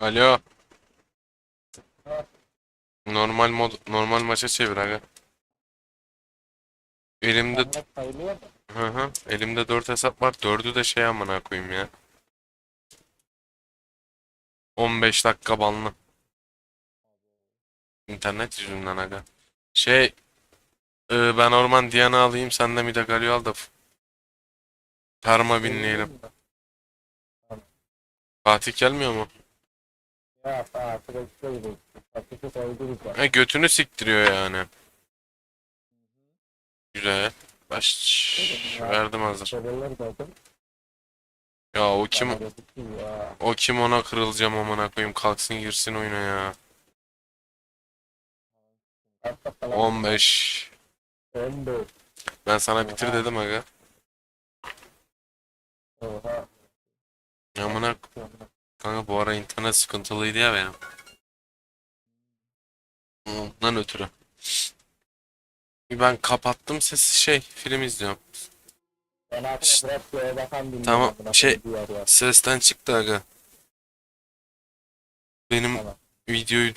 Alo. Normal mod normal maça çevir aga. Elimde hı hı elimde 4 hesap var. 4'ü de şey amına koyayım ya. 15 dakika banlı. İnternet yüzünden aga. Şey e, ben Orman Diana alayım sen de Midagalio al da Perma binleyelim. Fatih gelmiyor mu? E götünü siktiriyor yani. Güzel. Baş verdim hazır. Ya o kim o kim ona kırılacağım amına koyayım kalksın girsin oyuna ya. Arka falan. 15. 15. Ben sana bitir dedim aga. Amına kanka bu ara internet sıkıntılıydı ya benim. Ondan ötürü. Ben kapattım sesi şey film izliyorum. Bilmiyorum. Tamam, şey-. Sesten çıktı aga. Benim Tamam. videoyu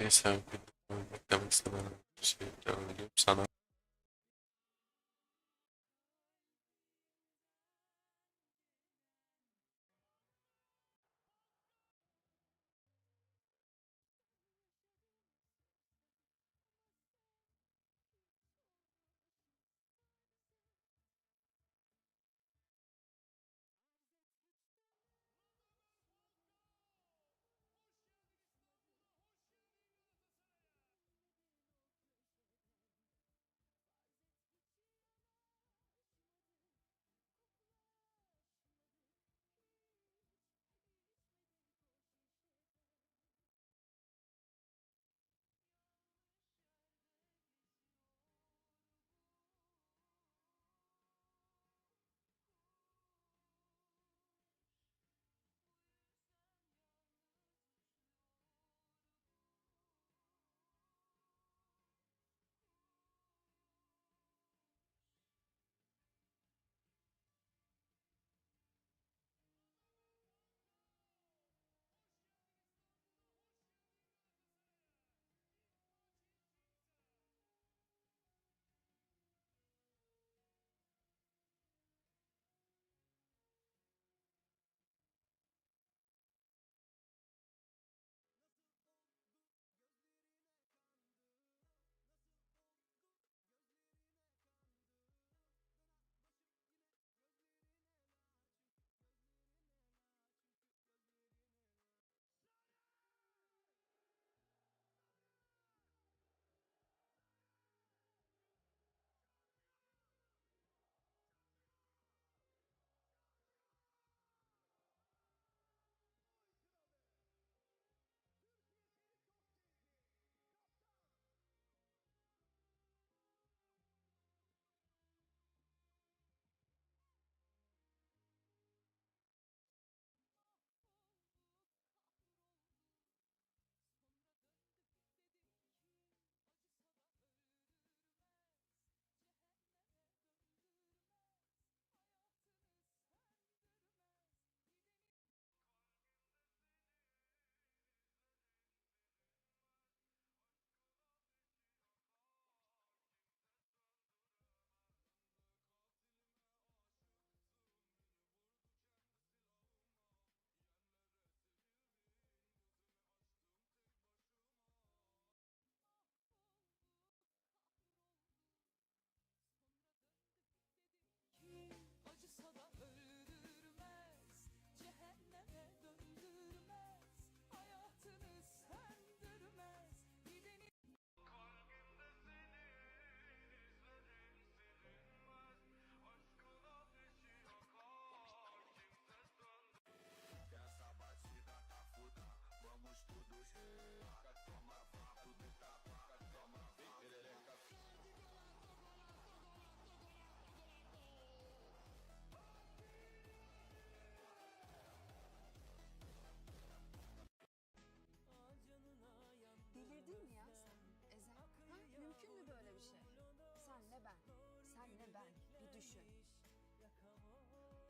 Neyse bir devam sana şey devam ediyorum. Sana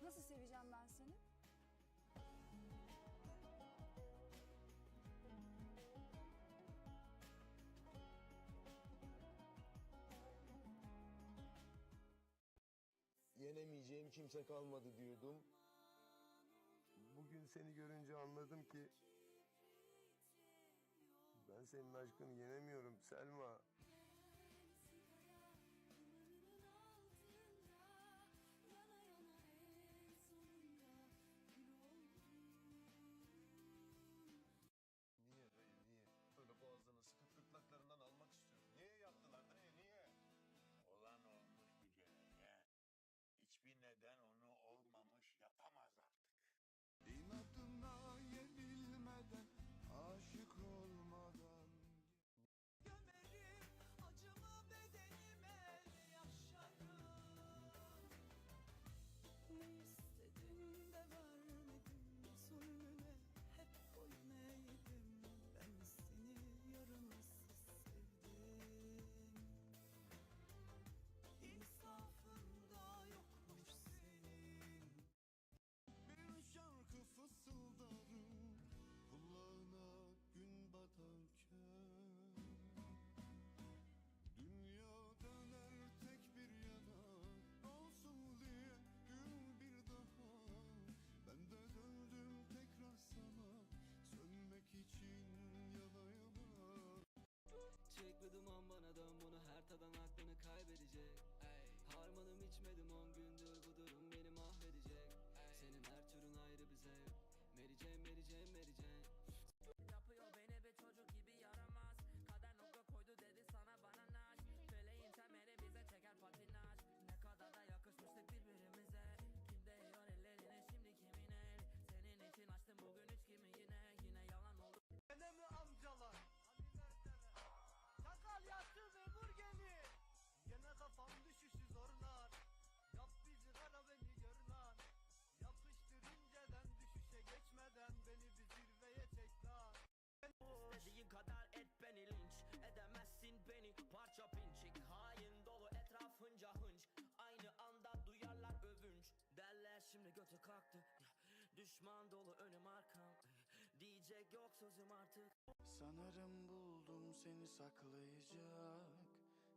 Nasıl seveceğim ben seni? Yenemeyeceğim kimse kalmadı diyordum. Bugün seni görünce anladım ki... ...ben senin aşkını yenemiyorum Selma. Harmanım içmedim on Düşman dolu önüm arkam Diyecek yok sözüm artık Sanırım buldum seni saklayacak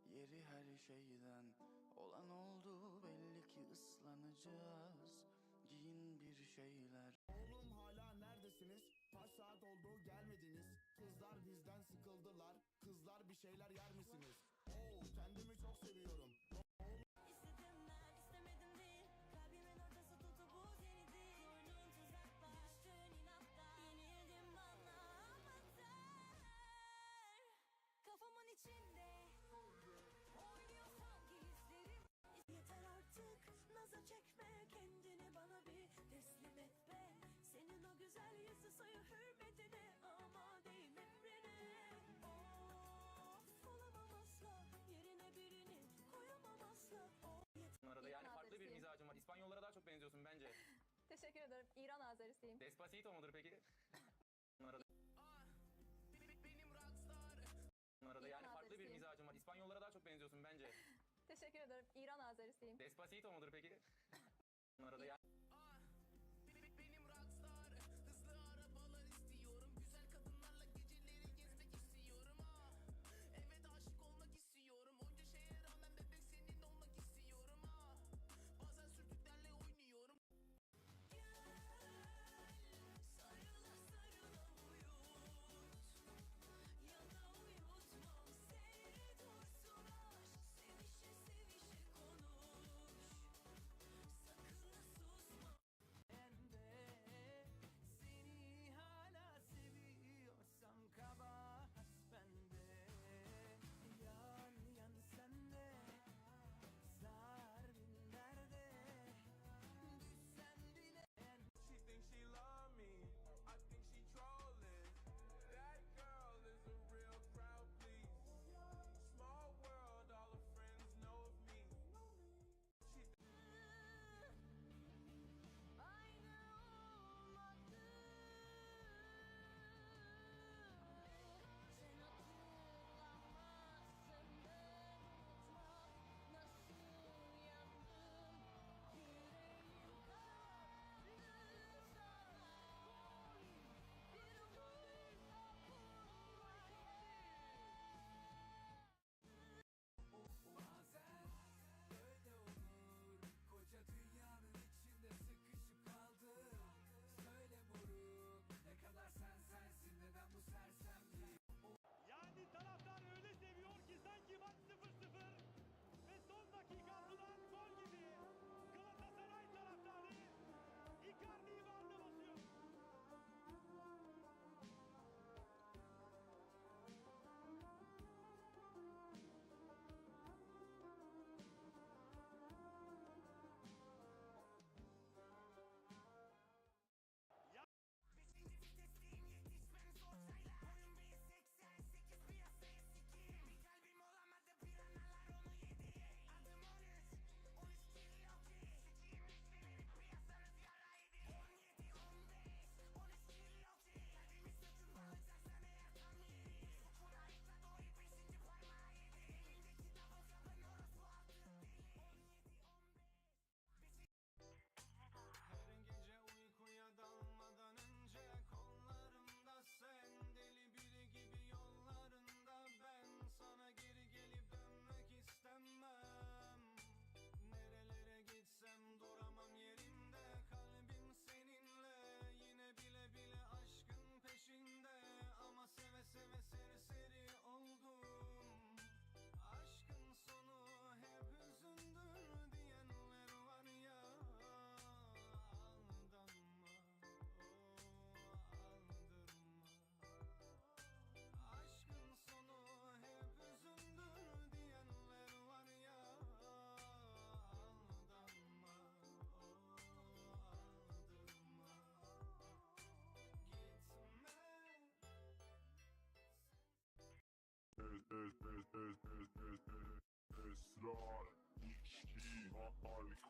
Yeri her şeyden Olan oldu belli ki ıslanacağız Giyin bir şeyler Oğlum hala neredesiniz? Kaç saat oldu gelmediniz. Kızlar bizden sıkıldılar. Kızlar bir şeyler yer misiniz? Oo kendimi çok seviyorum. Güzel yüzü sayı hürmetine Ama değil emrine Of olamam asla Yerine birini koyamam asla Arada yani farklı bir mizacın var İspanyollara daha çok benziyorsun bence Teşekkür ederim. İran Azerisiyim. Despacito mudur peki? Arada, Benim rockstar. arada yani farklı bir mizacın var İspanyollara daha çok benziyorsun bence Teşekkür ederim. İran Azerisiyim. Despacito mudur peki? Arada Benim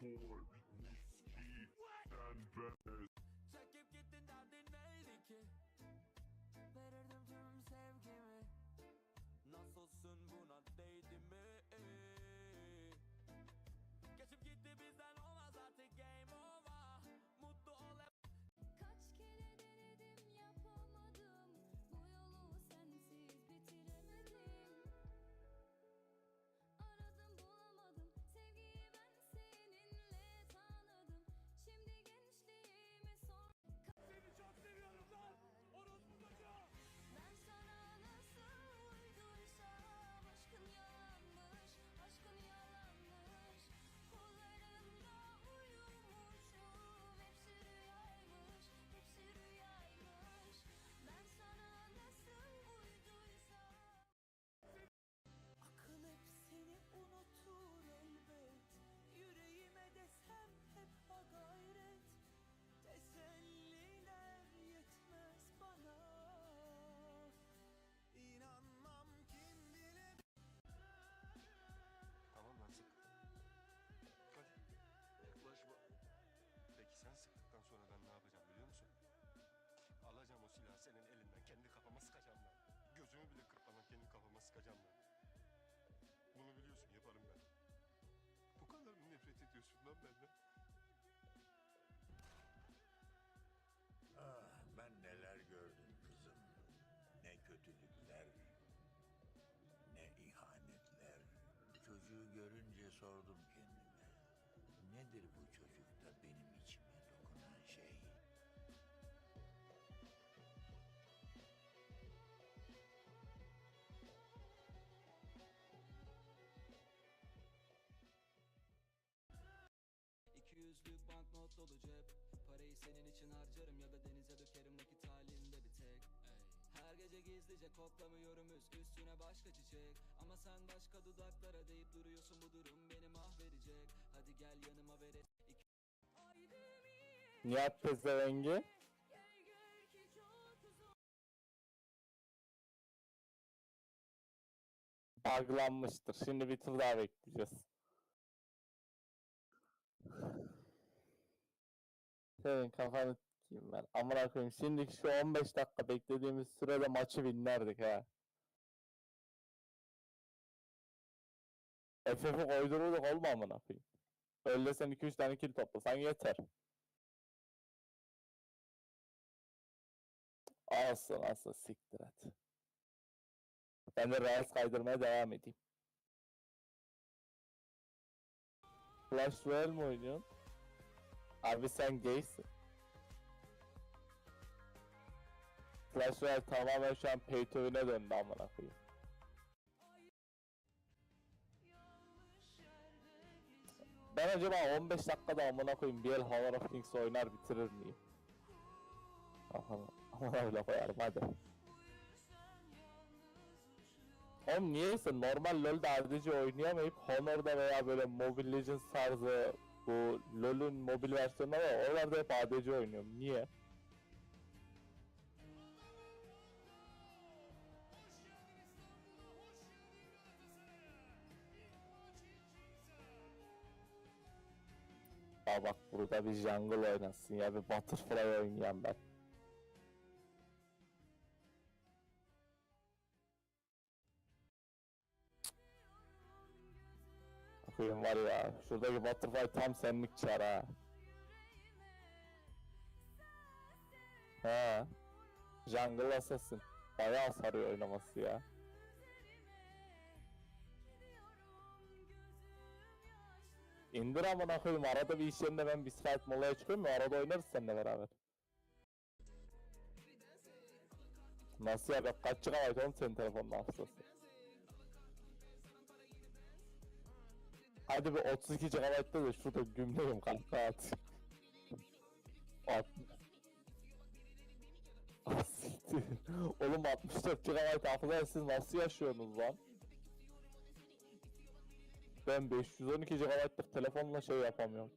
hard Gözümü bile kırpmadan kendi kafama sıkacağım lan. Bunu biliyorsun yaparım ben. Bu kadar mı nefret ediyorsun lan benden? Ah ben neler gördüm kızım. Ne kötülükler, ne ihanetler. Çocuğu görünce sordum dolu cep. Parayı senin için harcarım ya da denize dökerim. Vakit halinde bir tek. Her gece gizlice koklamıyorum üst üstüne başka çiçek. Ama sen başka dudaklara deyip duruyorsun bu durum beni mahvedecek. Hadi gel yanıma ver Nihat Pezevengi. Buglanmıştır. Şimdi bir tur daha bekleyeceğiz. Senin kafanı kim ben? Amına koyayım. Şimdiki şu 15 dakika beklediğimiz sürede maçı binlerdik ha. FF'i koydururduk olma amına koyayım. Öyle sen 2-3 tane kill toplasan yeter. Alsın alsın siktir et. Ben de Reels kaydırmaya devam edeyim. Clash Royale mi oynuyorsun? Abi sen gaysin. Clash Royale tamamen şu an pay to win'e döndü amına koyayım. Ben acaba 15 dakikada amına koyayım bir el Honor of Kings oynar bitirir miyim? Aha, ama öyle koyarım hadi. Oğlum niyeyse normal LoL'de ADC oynayamayıp Honor'da veya böyle Mobile Legends tarzı bu LoL'ün mobil versiyonları var. Oralarda hep ADC oynuyorum. Niye? Aa bak burada bir jungle oynasın ya bir butterfly oynayan ben. Bakayım var ya şuradaki butterfly tam senlik çar ha. He. Jungle Assassin. Bayağı sarıyor oynaması ya. İndir amına koyayım arada bir iş yerinde ben bir Skype molaya çıkıyorum ya arada oynarız seninle beraber. Nasıl ya bak kaç GB oğlum senin telefonun hafızası? Hadi bir 32 GB'da da şurada gümleyim kanka at. At. Ah. Oğlum 64 GB hafıza siz nasıl yaşıyorsunuz lan? Ben 512 GB'lık telefonla şey yapamıyorum.